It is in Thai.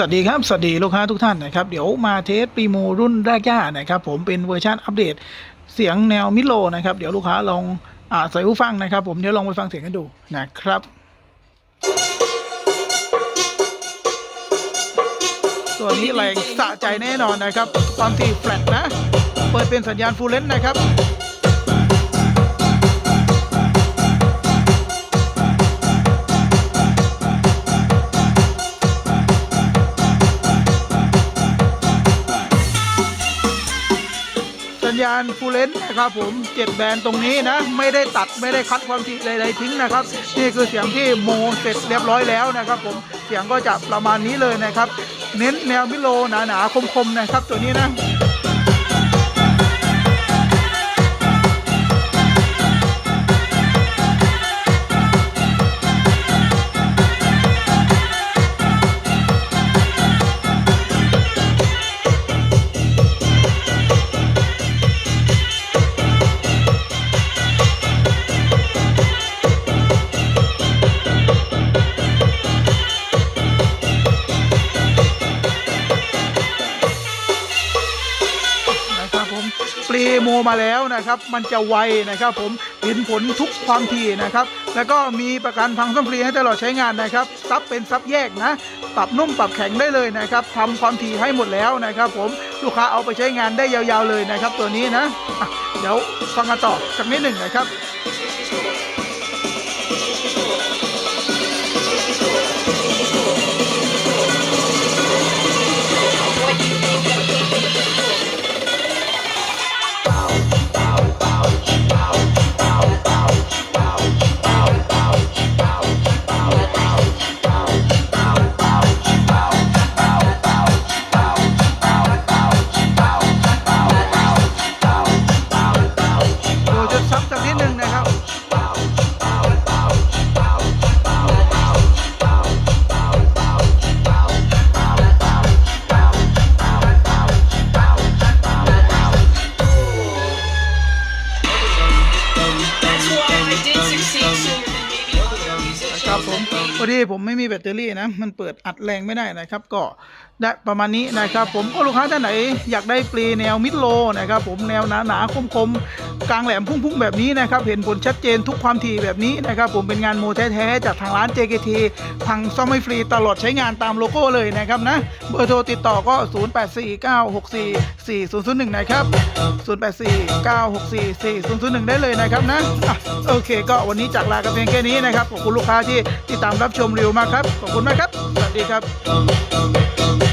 สวัสดีครับ สวัสดีลูกค้าทุกท่านนะครับ เดี๋ยวมาเทสปีโมรุ่นแรกย่านะครับผมเป็นเวอร์ชันอัปเดตเสียงแนวมิโลนะครับ เดี๋ยวลูกค้าลองอใส่หูฟังนะครับ ผมเดี๋ยวลองไปฟังเสียงกันดูนะครับตัวนี้แรงสะใจแน่นอนนะครับความถี่แฟลตนะ เปิดเป็นสัญญาณฟูลเลนนะครับ สัญาณฟูลเลนนะครับผมเจ็ดแบรนด์ตรงนี้นะ ไม่ได้ตัดไม่ได้คัดความถี่ใดๆทิ้งนะครับ นี่คือเสียงที่โมเสร็จเรียบร้อยแล้วนะครับ ผมเสียงก็จะประมาณนี้เลยนะครับ เน้นแนวมิโลหนาๆคมๆนะครับ ตัวนี้นะ โมมาแล้วนะครับ มันจะไวนะครับ ผมเห็นผลทุกความถี่นะครับ แล้วก็มีประกันพังซ่อมฟรีให้ตลอดใช้งานนะครับซับเป็นซับแยกนะ ปรับนุ่มปรับแข็งได้เลยนะครับทำความถี่ให้หมดแล้วนะครับ ผมลูกค้าเอาไปใช้งานได้ยาวๆเลยนะครับ ตัวนี้นะะเดี๋ยวฟังกันต่อสักนิดหนึ่งนะครับ พอดีผมไม่มีแบตเตอรี่นะ มันเปิดอัดแรงไม่ได้นะครับ ก็ได้ประมาณนี้นะครับ ผมก็ลูกค้าท่านไหน อยากได้ปลีแนวมิดโลนะครับ ผมแนวหนาหนาๆคมคมๆกลางแหลมพุ่งๆแบบนี้นะครับ เห็นผลชัดเจนทุกความถี่แบบนี้นะครับ ผมเป็นงานโมแท้ๆจากทางร้าน JKT พังซ่อมให้ฟรีตลอดใช้งานตามโลโก้เลยนะครับนะเบอร์โทรติดต่อก็ 0849644001 นะครับ 0849644001 ได้เลยนะครับนะอะโอเค ก็วันนี้จากลากันเพียงแค่นี้นะครับขอบคุณลูกค้าที่ติดตามรับชมรีวิวมากครับ ขอบคุณมากครับ สวัสดีครับ